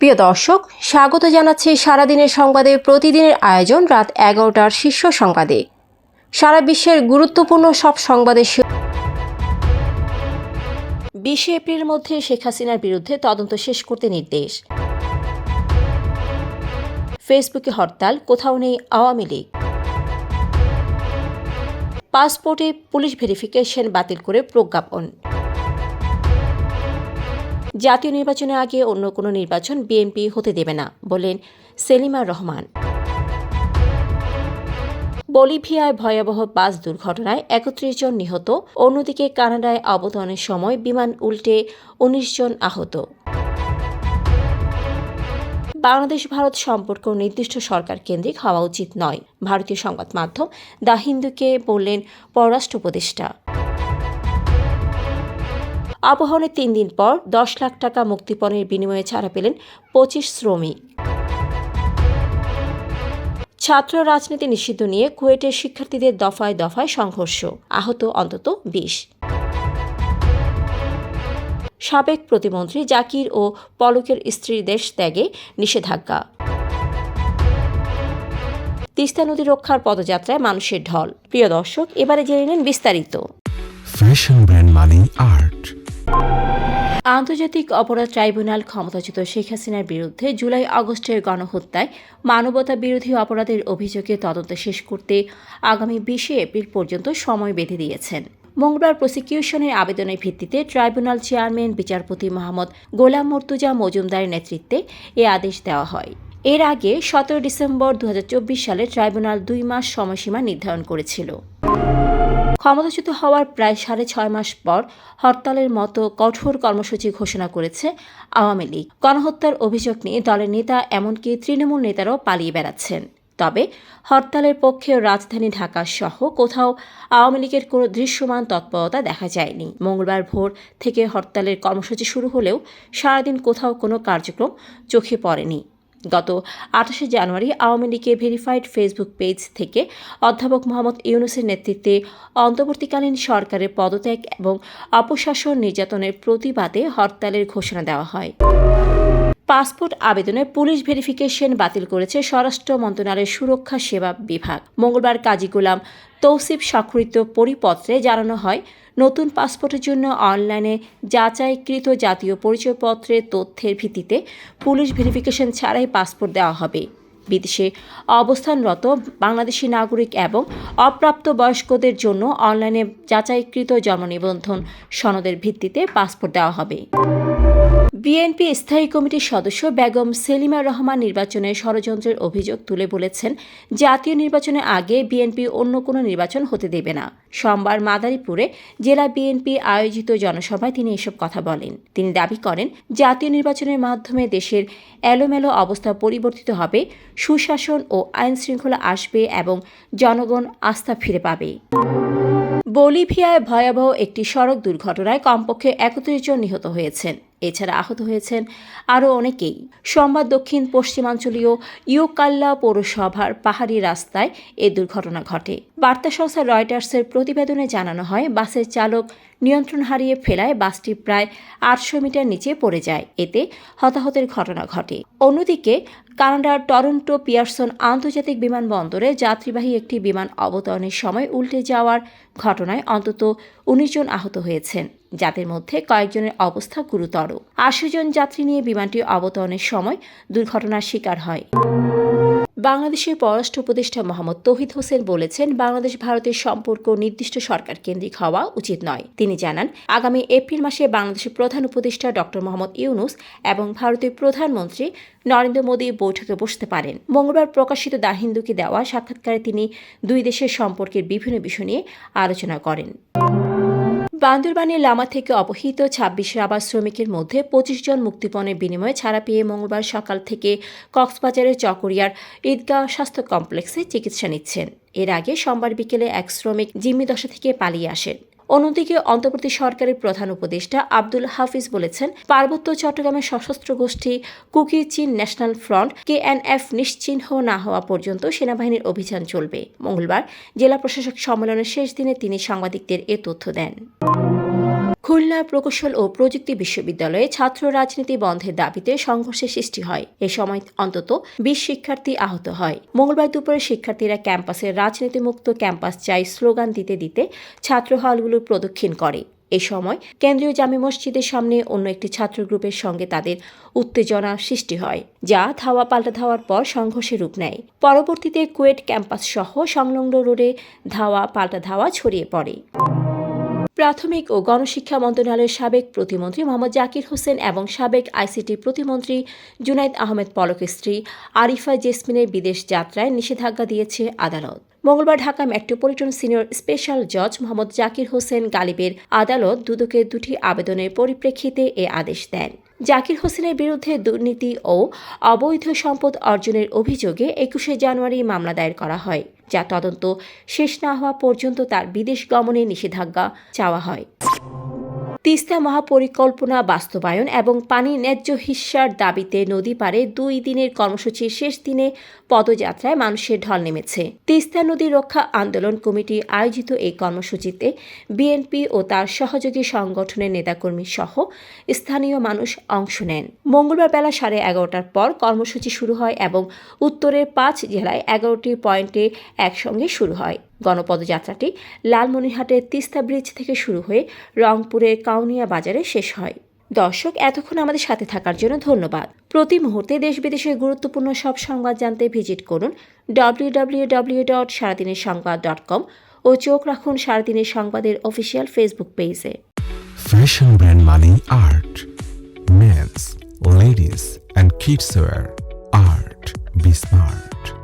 প্রিয় দর্শক, স্বাগত জানাচ্ছি সারাদিনের সংবাদে। প্রতিদিনের আয়োজন রাত এগারোটার শীর্ষ সংবাদে। সারা বিশ্বের গুরুত্বপূর্ণ সব সংবাদে বিশে এপ্রিলের মধ্যে শেখ হাসিনার বিরুদ্ধে তদন্ত শেষ করতে নির্দেশ। ফেসবুকে হরতাল, কোথাও নেই আওয়ামী লীগ। পাসপোর্টে পুলিশ ভেরিফিকেশন বাতিল করে প্রজ্ঞাপন। জাতীয় নির্বাচনের আগে অন্য কোনো নির্বাচন বিএনপি হতে দেবে না, বলেন সেলিমা রহমান। বলিভিয়ায় ভয়াবহ বাস দুর্ঘটনায় একত্রিশ জন নিহত, অন্যদিকে কানাডায় অবতরণের সময় বিমান উল্টে উনিশ জন আহত। বাংলাদেশ ভারত সম্পর্ক নির্দিষ্ট সরকার কেন্দ্রিক হওয়া উচিত নয়, ভারতীয় সংবাদ মাধ্যম দ্য হিন্দুকে বললেন পররাষ্ট্র উপদেষ্টা। অপহরণের তিন দিন পর দশ লাখ টাকা মুক্তিপণের বিনিময়ে ছাড়া পেলেন পঁচিশ শ্রমিক। ছাত্র রাজনীতি নিষিদ্ধ নিয়ে কুয়েটের শিক্ষার্থীদের দফায় দফায় সংঘর্ষ, আহত অন্তত বিশ। সাবেক প্রতিমন্ত্রী জাকির ও পলকের স্ত্রীর দেশ ত্যাগে নিষেধাজ্ঞা। তিস্তা নদী রক্ষার পদযাত্রায় মানুষের ঢল। প্রিয় দর্শক, এবারে জেনে নিন বিস্তারিত। ফ্যাশন ব্র্যান্ড মানে আর্ট আন্তর্জাতিক অপরাধ ট্রাইব্যুনাল ক্ষমতাচ্যুত শেখ হাসিনার বিরুদ্ধে জুলাই আগস্টের গণহত্যায় মানবতা বিরোধী অপরাধের অভিযোগে তদন্ত শেষ করতে আগামী বিশে এপ্রিল পর্যন্ত সময় বেঁধে দিয়েছেন। মঙ্গলবার প্রসিকিউশনের আবেদনের ভিত্তিতে ট্রাইব্যুনাল চেয়ারম্যান, বিচারপতি মোহাম্মদ গোলাম মর্তুজা মজুমদারের নেতৃত্বে এ আদেশ দেওয়া হয়। এর আগে সতেরো ডিসেম্বর দু হাজার চব্বিশ সালে ট্রাইব্যুনাল দুই মাস সময়সীমা নির্ধারণ করেছিল। ক্ষমতাচ্যুত হওয়ার প্রায় সাড়ে ছয় মাস পর হরতালের মতো কঠোর কর্মসূচি ঘোষণা করেছে আওয়ামী লীগ। গণহত্যার অভিযোগ নিয়ে দলের নেতা এমনকি তৃণমূল নেতারাও পালিয়ে বেড়াচ্ছেন। তবে হরতালের পক্ষে রাজধানী ঢাকা সহ কোথাও আওয়ামী লীগের কোনো দৃশ্যমান তৎপরতা দেখা যায়নি। মঙ্গলবার ভোর থেকে হরতালের কর্মসূচি শুরু হলেও সারাদিন কোথাও কোনো কার্যক্রম চোখে পড়েনি। গত আঠাশে জানুয়ারি আওয়ামী লীগের ভেরিফাইড ফেসবুক পেজ থেকে অধ্যাপক মোহাম্মদ ইউনুসের নেতৃত্বে অন্তর্বর্তীকালীন সরকারের পদত্যাগ এবং অপশাসন নির্যাতনের প্রতিবাদে হরতালের ঘোষণা দেওয়া হয়। পাসপোর্ট আবেদনে পুলিশ ভেরিফিকেশন বাতিল করেছে স্বরাষ্ট্র মন্ত্রণালয়ের সুরক্ষা সেবা বিভাগ। মঙ্গলবার কাজী গোলাম তৌসিফ স্বাক্ষরিত পরিপত্রে জানানো হয়, নতুন পাসপোর্টের জন্য অনলাইনে যাচাইকৃত জাতীয় পরিচয়পত্রের তথ্যের ভিত্তিতে পুলিশ ভেরিফিকেশন ছাড়াই পাসপোর্ট দেওয়া হবে। বিদেশে অবস্থানরত বাংলাদেশি নাগরিক এবং অপ্রাপ্ত বয়স্কদের জন্য অনলাইনে যাচাইকৃত জন্ম নিবন্ধন সনদের ভিত্তিতে পাসপোর্ট দেওয়া হবে। বিএনপি স্থায়ী কমিটির সদস্য বেগম সেলিমা রহমান নির্বাচনের ষড়যন্ত্রের অভিযোগ তুলে বলেছেন, জাতীয় নির্বাচনের আগে বিএনপি অন্য কোনো নির্বাচন হতে দেবে না। সোমবার মাদারীপুরে জেলা বিএনপি আয়োজিত জনসভায় তিনি এসব কথা বলেন। তিনি দাবি করেন, জাতীয় নির্বাচনের মাধ্যমে দেশের এলোমেলো অবস্থা পরিবর্তিত হবে, সুশাসন ও আইন শৃঙ্খলা আসবে এবং জনগণ আস্থা ফিরে পাবে। বলিভিয়ায় ভয়াবহ একটি সড়ক দুর্ঘটনায় কমপক্ষে একত্রিশ জন নিহত হয়েছেন। এছাড়া আহত হয়েছেন আরও অনেকেই। সোমবার দক্ষিণ পশ্চিমাঞ্চলীয় ইউকাল্লা পৌরসভার পাহাড়ি রাস্তায় এ দুর্ঘটনা ঘটে। বার্তা সংস্থা রয়টার্সের প্রতিবেদনে জানানো হয়, বাসের চালক নিয়ন্ত্রণ হারিয়ে ফেলায় বাসটি প্রায় আটশো মিটার নিচে পড়ে যায়। এতে হতাহতের ঘটনা ঘটে। অন্যদিকে, কানাডার টরন্টো পিয়ারসন আন্তর্জাতিক বিমানবন্দরে যাত্রীবাহী একটি বিমান অবতরণের সময় উল্টে যাওয়ার ঘটনায় অন্তত উনিশ জন আহত হয়েছেন। যাদের মধ্যে কয়েকজনের অবস্থা গুরুতর। আশি জন যাত্রী নিয়ে বিমানটি অবতরণের সময় দুর্ঘটনার শিকার হয়। বাংলাদেশের পররাষ্ট্র উপদেষ্টা মোহাম্মদ তৌহিদ হোসেন বলেছেন, বাংলাদেশ ভারতের সম্পর্ক নির্দিষ্ট সরকার কেন্দ্রিক হওয়া উচিত নয়। তিনি জানান, আগামী এপ্রিল মাসে বাংলাদেশের প্রধান উপদেষ্টা ডক্টর মোহাম্মদ ইউনুস এবং ভারতের প্রধানমন্ত্রী নরেন্দ্র মোদী বৈঠকে বসতে পারেন। মঙ্গলবার প্রকাশিত দা হিন্দুকে দেওয়া সাক্ষাৎকারে তিনি দুই দেশের সম্পর্কের বিভিন্ন বিষয় নিয়ে আলোচনা করেন। বান্দরবানের লামা থেকে অপহৃত ছাব্বিশ রাবার শ্রমিকের মধ্যে পঁচিশ জন মুক্তিপণের বিনিময়ে ছাড়া পেয়ে মঙ্গলবার সকাল থেকে কক্সবাজারের চকরিয়ার ঈদগাঁও স্বাস্থ্য কমপ্লেক্সে চিকিৎসা নিচ্ছেন। এর আগে সোমবার বিকেলে এক শ্রমিক জিম্মি দশা থেকে পালিয়ে আসেন। অন্যদিকে অন্তর্বর্তী সরকারের প্রধান উপদেষ্টা আব্দুল হাফিজ বলেছেন, পার্বত্য চট্টগ্রামের সশস্ত্র গোষ্ঠী কুকি চীন ন্যাশনাল ফ্রন্ট কেএনএফ নিশ্চিহ্ন না হওয়া পর্যন্ত সেনাবাহিনীর অভিযান চলবে। মঙ্গলবার জেলা প্রশাসক সম্মেলনের শেষ দিনে তিনি সাংবাদিকদের এ তথ্য দেন। খুলনা প্রকৌশল ও প্রযুক্তি বিশ্ববিদ্যালয়ে ছাত্র রাজনীতি বন্ধের দাবিতে সংঘর্ষের সৃষ্টি হয়। এ সময় অন্তত বিশ শিক্ষার্থী আহত হয়। মঙ্গলবার দুপুরে শিক্ষার্থীরা ক্যাম্পাসে রাজনীতিমুক্ত ক্যাম্পাস চাই স্লোগান দিতে দিতে ছাত্র হলগুলো প্রদক্ষিণ করে। এ সময় কেন্দ্রীয় জামে মসজিদের সামনে অন্য একটি ছাত্র গ্রুপের সঙ্গে তাদের উত্তেজনা সৃষ্টি হয়, যা ধাওয়া পাল্টা ধাওয়ার পর সংঘর্ষে রূপ নেয়। পরবর্তীতে কুয়েট ক্যাম্পাস সহ সংলগ্ন রোডে ধাওয়া পাল্টা ধাওয়া ছড়িয়ে পড়ে। প্রাথমিক ও গণশিক্ষা মন্ত্রণালয়ের সাবেক প্রতিমন্ত্রী মোহাম্মদ জাকির হোসেন এবং সাবেক আইসিটি প্রতিমন্ত্রী জুনাইদ আহমেদ পলকের স্ত্রী আরিফা জেসমিনের বিদেশ যাত্রায় নিষেধাজ্ঞা দিয়েছে আদালত। মঙ্গলবার ঢাকা মেট্রোপলিটন সিনিয়র স্পেশাল জজ মোহাম্মদ জাকির হোসেন গালিবের আদালত দুদকের দুটি আবেদনের পরিপ্রেক্ষিতে এ আদেশ দেন। জাকির হোসেনের বিরুদ্ধে দুর্নীতি ও অবৈধ সম্পদ অর্জনের অভিযোগে একুশে জানুয়ারি মামলা দায়ের করা হয়, যা তদন্ত শেষ না হওয়া পর্যন্ত তার বিদেশ গমনে নিষেধাজ্ঞা চাওয়া হয়। তিস্তা মহাপরিকল্পনা বাস্তবায়ন এবং পানি ন্যায্য হিস্যার দাবিতে নদী পারে দুই দিনের কর্মসূচির শেষ দিনে পদযাত্রায় মানুষের ঢল নেমেছে। তিস্তা নদী রক্ষা আন্দোলন কমিটি আয়োজিত এই কর্মসূচিতে বিএনপি ও তার সহযোগী সংগঠনের নেতাকর্মী সহ স্থানীয় মানুষ অংশ নেন। মঙ্গলবার বেলা সাড়ে এগারোটার পর কর্মসূচি শুরু হয় এবং উত্তরের পাঁচ জেলায় এগারোটি পয়েন্টে একসঙ্গে শুরু হয়। গণপদযাত্রাটি লালমনিরহাটের তিস্তা ব্রিজ থেকে শুরু হয়ে রংপুরের কাউনিয়া বাজারে শেষ হয় দর্শক এতক্ষণ আমাদের সাথে থাকার জন্য ধন্যবাদ প্রতি মুহূর্তে দেশ বিদেশের গুরুত্বপূর্ণ সব সংবাদ জানতে ভিজিট করুন ডব্লিউ ডব্লিউ ডব্লিউ ডট সারাদিনের সংবাদ ডট কম ও চোখ রাখুন সারাদিনের সংবাদের অফিসিয়াল ফেসবুক পেজে Fashion brand money art. Men's, ladies, and kids wear art. Be smart.